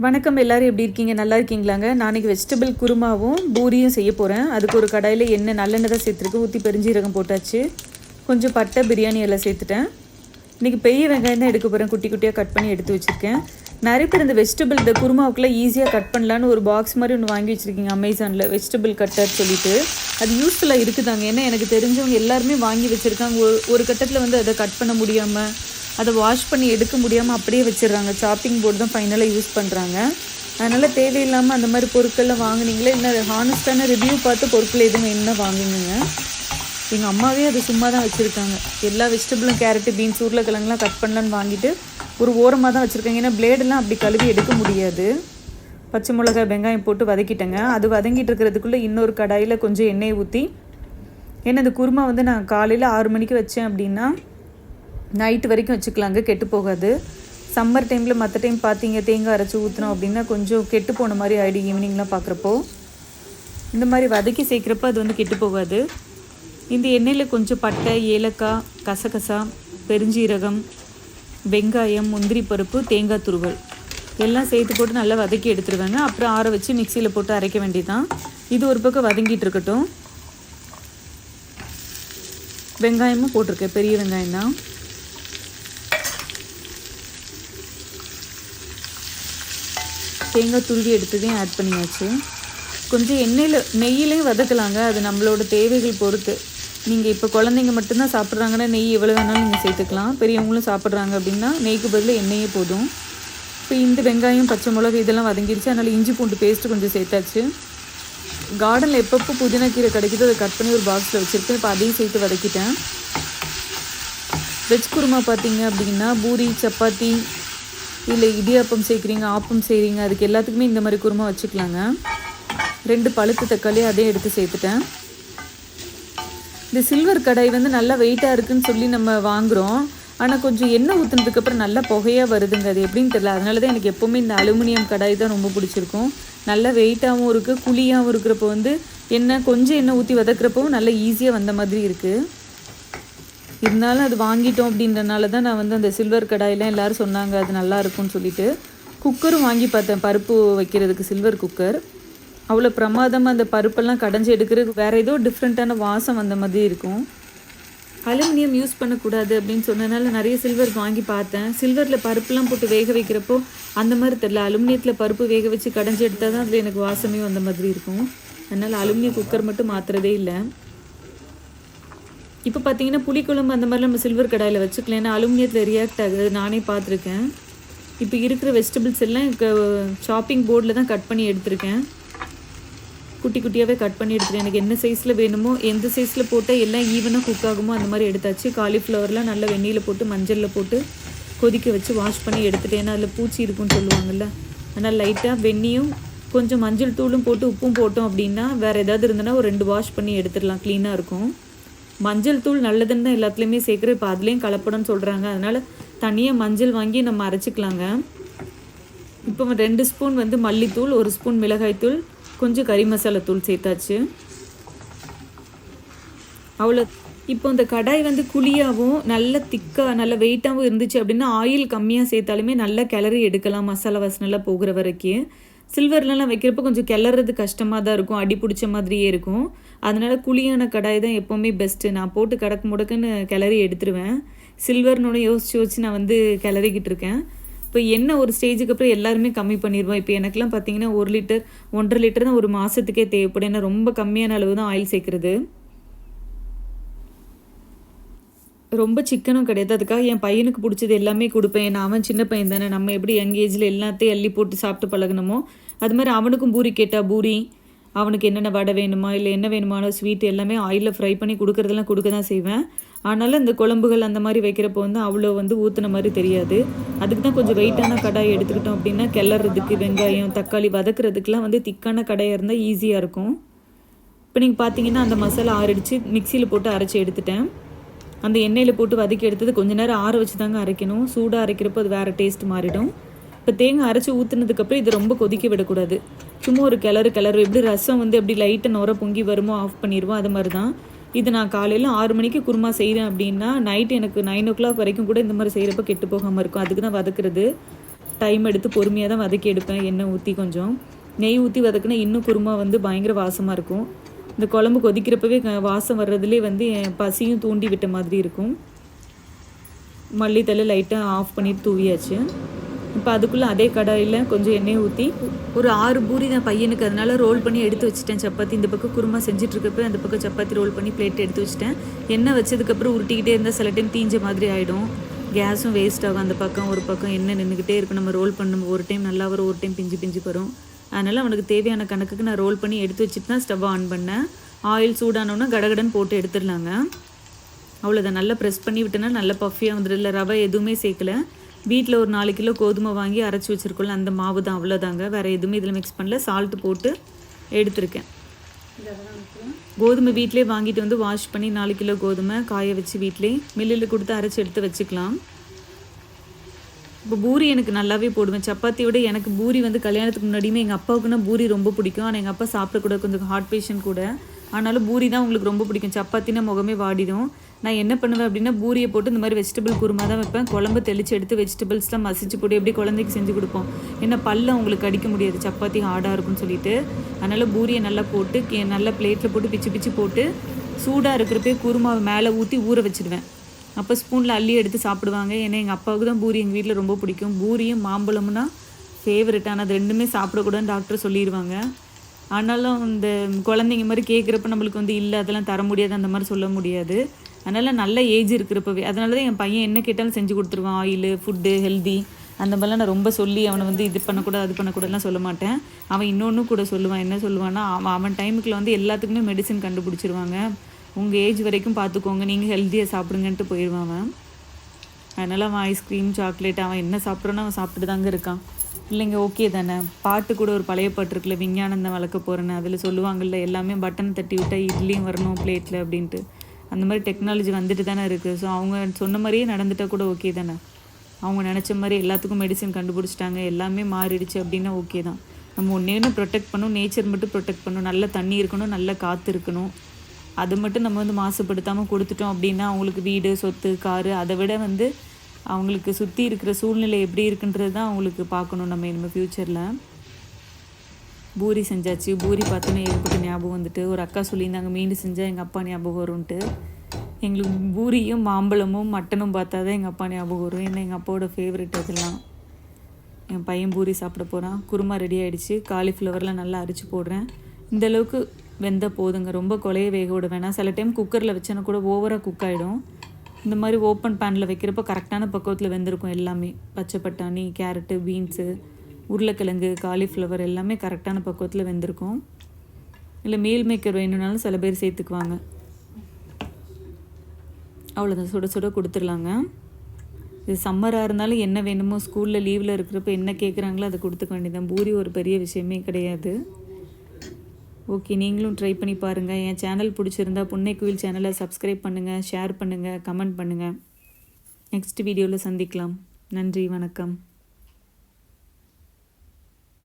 வணக்கம் எல்லோரும் எப்படி இருக்கீங்க? நல்லா இருக்கீங்களாங்க? நாளைக்கு வெஜிடபிள் குருமாவும் பூரியும் செய்ய போகிறேன் அதுக்கு ஒரு கடாயில் எண்ணெய் நல்லெண்ணெய் தான் சேர்த்துருக்கு. ஊற்றி பெருஞ்சீரகம் போட்டாச்சு. கொஞ்சம் பட்டை பிரியாணி எல்லாம் சேர்த்துட்டேன். இன்றைக்கி பெரிய வெங்காயம் தான் எடுக்க போகிறேன் குட்டி குட்டியாக கட் பண்ணி எடுத்து வச்சுருக்கேன். நிறைய பேர் இந்த வெஜிடபிள் இந்த குருமாவுக்குலாம் ஈஸியாக கட் பண்ணலான்னு ஒரு பாக்ஸ் மாதிரி ஒன்று வாங்கி வச்சுருக்கீங்க அமேசானில் வெஜிடபிள் கட்டர் சொல்லிட்டு. அது யூஸ்ஃபுல்லாக இருக்குதாங்க. ஏன்னா எனக்கு தெரிஞ்சவங்க எல்லாருமே வாங்கி வச்சுருக்காங்க. ஒரு ஒரு கட்டத்தில் வந்து அதை கட் பண்ண முடியாமல் அதை வாஷ் பண்ணி எடுக்க முடியாமல் அப்படியே வச்சிடுறாங்க. சாப்பிங் போர்டு தான் ஃபைனலாக யூஸ் பண்ணுறாங்க அதனால் தேவையில்லாமல் அந்த மாதிரி பொருட்கள்லாம் வாங்குனீங்களே? இல்லை ஹானஸ்டான ரிவ்யூ பார்த்து பொருட்கள் எதுவும் என்ன வாங்கினீங்க எங்கள் அம்மாவே அது சும்மா தான் வச்சுருக்காங்க. எல்லா வெஜிடபிளும் கேரட்டு பீன்ஸ் உருளைக்கிழங்குலாம் கட் பண்ணலான்னு வாங்கிட்டு ஒரு ஓரமாக தான் வச்சுருக்காங்க. ஏன்னா பிளேடெல்லாம் அப்படி கழுவி எடுக்க முடியாது. பச்சை மிளகாய் வெங்காயம் போட்டு வதக்கிட்டேங்க. அது வதங்கிட்டு இருக்கிறதுக்குள்ளே இன்னொரு கடாயில் கொஞ்சம் எண்ணெய் ஊற்றி ஏன்னா இந்த குருமா வந்து நான் காலையில் ஆறு மணிக்கு வச்சேன் அப்படின்னா நைட்டு வரைக்கும் வச்சுக்கலாங்க. கெட்டு போகாது. சம்மர் டைமில் மற்ற டைம் பார்த்தீங்க தேங்காய் அரைச்சி ஊற்றினோம் அப்படின்னா கொஞ்சம் கெட்டு போன மாதிரி ஆகிடும் ஈவினிங்லாம் பார்க்குறப்போ இந்த மாதிரி வதக்கி சேர்க்குறப்ப அது வந்து கெட்டு போகாது. இந்த எண்ணெயில் கொஞ்சம் பட்டை ஏலக்காய் கசகசா பெருஞ்சீரகம் வெங்காயம் முந்திரி பருப்பு தேங்காய் துருவல் எல்லாம் சேர்த்து போட்டு நல்லா வதக்கி எடுத்துருவாங்க. அப்புறம் ஆற வச்சு மிக்சியில் போட்டு அரைக்க வேண்டியதான் இது ஒரு பக்கம் வதங்கிட்டு இருக்கட்டும். வெங்காயமும் போட்டிருக்கேன். பெரிய வெங்காயம் தான் தேங்காய் துருவி எடுத்ததையும் ஆட் பண்ணியாச்சு. கொஞ்சம் எண்ணெயில் நெய்யிலையும் வதக்கலாங்க. அது நம்மளோட தேவைகள் பொறுத்து. நீங்கள் இப்போ குழந்தைங்க மட்டும்தான் சாப்பிட்றாங்கன்னா நெய் எவ்வளோ வேணாலும் நீங்கள் சேர்த்துக்கலாம். பெரியவங்களும் சாப்பிட்றாங்க அப்படின்னா நெய்க்கு பதில் எண்ணெயே போதும். இப்போ இந்த வெங்காயம் பச்சை மிளகு இதெல்லாம் வதங்கிடுச்சு அதனால் இஞ்சி பூண்டு பேஸ்ட்டு கொஞ்சம் சேர்த்தாச்சு. கார்டனில் எப்பப்போ புதினா கீரை கிடைக்குதோ அதை கட் பண்ணி ஒரு பாக்ஸில் வச்சுருக்கேன். இப்போ அதையும் சேர்த்து வதக்கிட்டேன். வெஜ் குருமா பார்த்தீங்க அப்படின்னா பூரி சப்பாத்தி இல்லை இடியாப்பம் சேர்க்குறீங்க ஆப்பம் செய்கிறீங்க அதுக்கு எல்லாத்துக்குமே இந்த மாதிரி குருமா வச்சுக்கலாங்க. ரெண்டு பழுத்து தக்காளி அதையும் எடுத்து சேர்த்துட்டேன். இந்த சில்வர் கடாய் வந்து நல்லா வெயிட்டாக இருக்குன்னு சொல்லி நம்ம வாங்குகிறோம் ஆனால் கொஞ்சம் எண்ணெய் ஊற்றுனதுக்கப்புறம் நல்லா புகையாக வருதுங்க. அது எப்படின்னு தெரியல. அதனால தான் எனக்கு எப்போவுமே இந்த அலுமினியம் கடாய் தான் ரொம்ப பிடிச்சிருக்கும். நல்லா வெயிட்டாகவும் இருக்குது குழியாகவும் இருக்கிறப்போ வந்து எண்ணெய் கொஞ்சம் எண்ணெய் ஊற்றி வதக்குறப்பவும் நல்லா ஈஸியாக வந்த மாதிரி இருக்குது இருந்தாலும் அது வாங்கிட்டோம் அப்படின்றனால தான் நான் வந்து அந்த சில்வர் கடாயெலாம் எல்லோரும் சொன்னாங்க அது நல்லா இருக்கும்னு சொல்லிட்டு. குக்கரும் வாங்கி பார்த்தேன் பருப்பு வைக்கிறதுக்கு சில்வர் குக்கர் அவ்வளோ பிரமாதமாக அந்த பருப்பெல்லாம் கடைஞ்சி எடுக்கிறதுக்கு வேறு ஏதோ டிஃப்ரெண்ட்டான வாசம் வந்த மாதிரி இருக்கும். அலுமினியம் யூஸ் பண்ணக்கூடாது அப்படின்னு சொன்னதுனால நிறைய சில்வர் வாங்கி பார்த்தேன். சில்வரில் பருப்புலாம் போட்டு வேக வைக்கிறப்போ அந்த மாதிரி தெரில அலுமினியத்தில் பருப்பு வேக வச்சு கடைஞ்சி எடுத்தால் தான் அதில் எனக்கு வாசமே வந்த மாதிரி இருக்கும். அதனால் அலுமினியம் குக்கர் மட்டும் மாற்றுறதே இல்லை. இப்போ பார்த்தீங்கன்னா புளிக்குழம்பு அந்த மாதிரி நம்ம சில்வர் கடாயில் வச்சுக்கலாம் ஏன்னா அலுமினியத்தில் ரியாக்ட் ஆகுது. நானே பார்த்துருக்கேன். இப்போ இருக்கிற வெஜிடபிள்ஸ் எல்லாம் ஷாப்பிங் போர்டில் தான் கட் பண்ணி எடுத்திருக்கேன். குட்டி குட்டியாகவே கட் பண்ணி எடுத்துருக்கேன். எனக்கு என்ன சைஸில் வேணுமோ எந்த சைஸில் போட்டால் எல்லாம் ஈவனாக குக் ஆகுமோ அந்த மாதிரி எடுத்தாச்சு. காலிஃப்ளவர்லாம் நல்லா வெந்நீரில் போட்டு மஞ்சளில் போட்டு கொதிக்க வச்சு வாஷ் பண்ணி எடுத்துட்டேன். ஏன்னா அதில் பூச்சி இருக்கும்னு சொல்லுவாங்கள்ல ஆனால் லைட்டாக வெந்நியும் கொஞ்சம் மஞ்சள் தூளும் போட்டு உப்பும் போட்டோம் அப்படின்னா வேறு ஏதாவது இருந்ததுன்னா ஒரு ரெண்டு வாஷ் பண்ணி எடுத்துடலாம். க்ளீனாக இருக்கும். மஞ்சள் தூள் நல்லதுன்னு தான் எல்லாத்துலேயுமே சேர்க்குற இப்போ அதுலேயும் கலப்படம்னு சொல்கிறாங்க அதனால் தனியாக மஞ்சள் வாங்கி நம்ம அரைச்சிக்கலாங்க. இப்போ ரெண்டு ஸ்பூன் வந்து மல்லித்தூள் ஒரு ஸ்பூன் மிளகாய்த்தூள் கொஞ்சம் கறி மசாலா தூள் சேர்த்தாச்சு. அவ்வளோ. இப்போ இந்த கடாய் வந்து குழியாகவும் நல்ல திக்காக நல்ல வெயிட்டாகவும் இருந்துச்சு அப்படின்னா ஆயில் கம்மியாக சேர்த்தாலுமே நல்லா கிளறி எடுக்கலாம். மசாலா வாசனெல்லாம் போகிற வரைக்கும். சில்வர்லலாம் வைக்கிறப்ப கொஞ்சம் கிளறது கஷ்டமாக தான் இருக்கும் அடி பிடிச்ச மாதிரியே இருக்கும். அதனால் குழியான கடாய் தான் எப்போவுமே பெஸ்ட்டு நான் போட்டு கடக்கு முடக்குன்னு கிளறி எடுத்துருவேன். சில்வர்னோட யோசிச்சு யோசிச்சு நான் வந்து கிளறிக்கிட்டு இருக்கேன். இப்போ என்ன ஒரு ஸ்டேஜுக்கு அப்புறம் எல்லாருமே கம்மி பண்ணிடுவோம் இப்போ எனக்குலாம் பார்த்தீங்கன்னா ஒரு லிட்டர் ஒன்றரை லிட்டர் தான் ஒரு மாதத்துக்கே தேவைப்படும். ஏன்னா ரொம்ப கம்மியான அளவு தான் ஆயில் சேர்க்குறது. ரொம்ப சிக்கனும் கிடையாது. அதுக்காக என் பையனுக்கு பிடிச்சது எல்லாமே கொடுப்பேன். ஏன்னா அவன் சின்ன பையன் தானே. நம்ம எப்படி யங் ஏஜில் எல்லாத்தையும் அள்ளி போட்டு சாப்பிட்டு பழகணுமோ அது மாதிரி அவனுக்கும் பூரி கேட்டால் பூரி அவனுக்கு என்னென்ன வடை வேணுமா இல்லை என்ன வேணுமானோ ஸ்வீட் எல்லாமே ஆயிலில் ஃப்ரை பண்ணி கொடுக்குறதெல்லாம் கொடுக்க தான் செய்வேன். ஆனாலும் இந்த குழம்புகள் அந்த மாதிரி வைக்கிறப்போ வந்து அவ்வளோ வந்து ஊற்றுன மாதிரி தெரியாது. அதுக்கு தான் கொஞ்சம் வெயிட்டான கடாய் எடுத்துக்கிட்டோம் அப்படின்னா கிளறதுக்கு வெங்காயம் தக்காளி வதக்குறதுக்குலாம் வந்து திக்கான கடாயாக இருந்தால் ஈஸியாக இருக்கும். இப்போ நீங்கள் பார்த்தீங்கன்னா அந்த மசாலா ஆறடிச்சு. மிக்சியில் போட்டு அரைச்சி எடுத்துட்டேன். அந்த எண்ணெயில் போட்டு வதக்கி எடுத்தது கொஞ்ச நேரம் ஆற வச்சு தாங்க அரைக்கணும். சூடாக அரைக்கிறப்போ அது வேறு டேஸ்ட் மாறிடும். இப்போ தேங்காய் அரைச்சி ஊற்றுனதுக்கப்புறம் இது ரொம்ப கொதிக்க விடக்கூடாது. சும்மா ஒரு கிளறு கிளறு. எப்படி ரசம் வந்து எப்படி லைட்டாக நுர பொங்கி வருமோ ஆஃப் பண்ணிடுவோம் அது மாதிரி தான் இது நான் காலையில் ஆறு மணிக்கு குருமா செய்கிறேன் அப்படின்னா நைட் எனக்கு நைன் ஓ கிளாக் வரைக்கும் கூட இந்த மாதிரி செய்கிறப்ப கெட்டு போகாமல் இருக்கும். அதுக்கு தான் வதக்குறது. டைம் எடுத்து பொறுமையாக தான் வதக்கி எடுப்பேன். எண்ணெய் ஊற்றி கொஞ்சம். நெய் ஊற்றி வதக்குனா இன்னும் குருமா வந்து பயங்கர வாசமாக இருக்கும். இந்த குழம்பு கொதிக்கிறப்பவே வாசம் வர்றதுலே வந்து என் பசியும் தூண்டி விட்ட மாதிரி இருக்கும். மல்லித்தலை லைட்டாக ஆஃப் பண்ணிட்டு தூவியாச்சு. இப்போ அதுக்குள்ளே அதே கடாயில் கொஞ்சம் எண்ணெய் ஊற்றி ஒரு ஆறு பூரி நான் பையனுக்கு அதனால் ரோல் பண்ணி எடுத்து வச்சுட்டேன். சப்பாத்தி இந்த பக்கம் குருமா செஞ்சிட்ருக்கப்ப அந்த பக்கம் சப்பாத்தி ரோல் பண்ணி பிளேட் எடுத்து வச்சுட்டேன். எண்ணெய் வச்சதுக்கப்புறம் உருட்டிக்கிட்டே இருந்தால் சில டைம் தீஞ்ச மாதிரி ஆகிடும் கேஸும் வேஸ்ட் ஆகும் அந்த பக்கம் ஒரு பக்கம் எண்ணெய் நின்றுக்கிட்டே இருக்கும். நம்ம ரோல் பண்ணும். ஒரு டைம் நல்லா வரும். ஒரு டைம் பிஞ்சு பிஞ்சு வரும். அதனால் அவனுக்கு தேவையான கணக்குக்கு நான் ரோல் பண்ணி எடுத்து வச்சுட்டு தான் ஸ்டவ் ஆன் பண்ணேன். ஆயில் சூடானோன்னா கடகடன் போட்டு எடுத்துடலாங்க. அவ்வளோதான் நல்லா ப்ரெஸ் பண்ணி விட்டேன்னா நல்ல பஃபியாக வந்துடும் இல்லை ரவை எதுவுமே சேர்க்கல. வீட்டில் ஒரு நாலு கிலோ கோதுமை வாங்கி அரைச்சி வச்சுருக்கோம்ல அந்த மாவு தான் அவ்வளோதாங்க வேறு எதுவுமே இதில் மிக்ஸ் பண்ணல. சால்ட்டு போட்டு எடுத்திருக்கேன். கோதுமை வீட்டிலே வாங்கிட்டு வந்து வாஷ் பண்ணி நாலு கிலோ கோதுமை காய வச்சு வீட்டிலே மில்லில் கொடுத்து அரைச்சி எடுத்து வச்சுக்கலாம். இப்போ பூரி எனக்கு நல்லாவே போடுவேன். சப்பாத்தி விட எனக்கு பூரி வந்து கல்யாணத்துக்கு முன்னாடியுமே எங்கள் அப்பாவுக்குன்னா பூரி ரொம்ப பிடிக்கும். ஆனால் எங்கள் அப்பா சாப்பிடக்கூட கொஞ்சம் ஹார்ட் பேஷண்ட் கூட. ஆனாலும் பூரி தான் உங்களுக்கு ரொம்ப பிடிக்கும். சப்பாத்தினா முகமே வாடிடும். நான் என்ன பண்ணுவேன் அப்படின்னா பூரியை போட்டு இந்த மாதிரி வெஜிடபிள் குருமா தான் வைப்பேன். குழம்பு தெளித்து எடுத்து வெஜிடபிள்ஸ்லாம் மசிச்சு போட்டு எப்படி குழந்தைக்கு செஞ்சு கொடுப்போம். என்ன பல்ல உங்களுக்கு அடிக்க முடியாது. சப்பாத்தி ஹார்டாக இருக்கும்னு சொல்லிட்டு. அதனால் பூரியை நல்லா போட்டு நல்லா பிளேட்டில் போட்டு பிச்சு பிச்சு போட்டு சூடாக இருக்கிறப்பே குருமாவை மேலே ஊற்றி ஊற வச்சிடுவேன் அப்போ ஸ்பூனில் அள்ளி எடுத்து சாப்பிடுவாங்க. ஏன்னா எங்கள் அப்பாவுக்கு தான் பூரி எங்கள் வீட்டில் ரொம்ப பிடிக்கும். பூரியும் மாம்பழம்னா ஃபேவரட் ஆனால் அது ரெண்டுமே சாப்பிடக்கூடாதுன்னு டாக்டர் சொல்லிடுவாங்க. ஆனாலும் இந்த குழந்தைங்க மாதிரி கேட்குறப்ப நம்மளுக்கு வந்து இல்லை அதெல்லாம் தர முடியாது அந்த மாதிரி சொல்ல முடியாது. அதனால் நல்ல ஏஜ் இருக்கிறப்பவே அதனால தான் என் பையன் என்ன கேட்டாலும் செஞ்சு கொடுத்துருவான். ஆயிலு ஃபுட்டு ஹெல்தி அந்த மாதிரிலாம் நான் ரொம்ப சொல்லி அவனை வந்து இது பண்ணக்கூடாது அது பண்ணக்கூடாதுலாம் சொல்ல மாட்டேன். அவன் இன்னொன்று கூட சொல்லுவான். என்ன சொல்லுவான்னா அவன் அவன் டைமுக்குள்ள வந்து எல்லாத்துக்குமே மெடிசன் கண்டுபிடிச்சிருவாங்க. உங்கள் ஏஜ் வரைக்கும் பார்த்துக்கோங்க நீங்கள் ஹெல்த்தியாக சாப்பிடுங்கன்ட்டு போயிடுவான் மேம் அதனால் அவன் ஐஸ்கிரீம் சாக்லேட் அவன் என்ன சாப்பிட்றானோ அவன் சாப்பிட்டு தாங்க இருக்கான். இல்லைங்க ஓகே தானே. பாட்டு கூட ஒரு பழைய பாட்டு இருக்குல்ல விஞ்ஞானம் வளர்க்க போகிறேன்னு அதில் சொல்லுவாங்கள்ல எல்லாமே பட்டன் தட்டி விட்டால் இட்லியும் வரணும் பிளேட்டில் அப்படின்ட்டு. அந்த மாதிரி டெக்னாலஜி வந்துட்டு தானே இருக்குது ஸோ அவங்க சொன்ன மாதிரியே நடந்துட்டால் கூட ஓகே தானே. அவங்க நினச்ச மாதிரி எல்லாத்துக்கும் மெடிசன் கண்டுபிடிச்சிட்டாங்க. எல்லாமே மாறிடுச்சு அப்படின்னா ஓகே தான். நம்ம ஒன்றே ஒன்று ப்ரொடெக்ட் பண்ணணும் நேச்சர் மட்டும் ப்ரொடெக்ட் பண்ணணும். நல்ல தண்ணி இருக்கணும் நல்ல காற்று இருக்கணும். அது மட்டும் நம்ம வந்து மாசுபடுத்தாமல் கொடுத்துட்டோம் அப்படின்னா அவங்களுக்கு வீடு சொத்து காரு அதை விட வந்து அவங்களுக்கு சுற்றி இருக்கிற சூழ்நிலை எப்படி இருக்குன்றது தான் அவங்களுக்கு பார்க்கணும் நம்ம இனிமேல் ஃப்யூச்சரில் பூரி செஞ்சாச்சு. பூரி பார்த்தோன்னே ஏற்பட்ட ஞாபகம் வந்துட்டு ஒரு அக்கா சொல்லியிருந்தாங்க மீன் செஞ்சால் எங்கள் அப்பா ஞாபகம் வரும்ன்ட்டு. எங்களுக்கு பூரியும் மாம்பழமும் மட்டனும் பார்த்தா தான் எங்கள் அப்பா ஞாபகம் வரும். ஏன்னா எங்கள் அப்பாவோட ஃபேவரெட் அதெல்லாம். என் பையன் பூரி சாப்பிட போகிறான் குருமா ரெடி ஆகிடுச்சு காலிஃப்ளவர்லாம் நல்லா அரிச்சு போடுறேன். இந்தளவுக்கு வெந்த போதுங்க. ரொம்ப கொலைய வேக விட வேணாம் சில டைம் குக்கரில் வச்சேன்னா கூட ஓவராக குக் ஆகிடும் இந்த மாதிரி ஓப்பன் பேனில் வைக்கிறப்ப கரெக்டான பக்குவத்தில் வெந்திருக்கும் எல்லாமே. பச்சை பட்டாணி கேரட்டு பீன்ஸு உருளைக்கிழங்கு காலிஃப்ளவர் எல்லாமே கரெக்டான பக்குவத்தில் வெந்திருக்கும். இல்லை மீல் மேக்கர் வேணும்னாலும் சில பேர் சேர்த்துக்குவாங்க. அவ்வளோதான் சுட சுட கொடுத்துர்லாங்க இது சம்மராக இருந்தாலும் என்ன வேணுமோ ஸ்கூலில் லீவில் இருக்கிறப்ப என்ன கேட்குறாங்களோ அதை கொடுத்துக்க வேண்டியதான் பூரி ஒரு பெரிய விஷயமே கிடையாது. ஓகே நீங்களும் ட்ரை பண்ணி பாருங்கள் என் சேனல் பிடிச்சிருந்தா புன்னை குயில் சேனலை சப்ஸ்கிரைப் பண்ணுங்கள் ஷேர் பண்ணுங்கள் கமெண்ட் பண்ணுங்கள் நெக்ஸ்ட் வீடியோவில் சந்திக்கலாம். நன்றி வணக்கம்.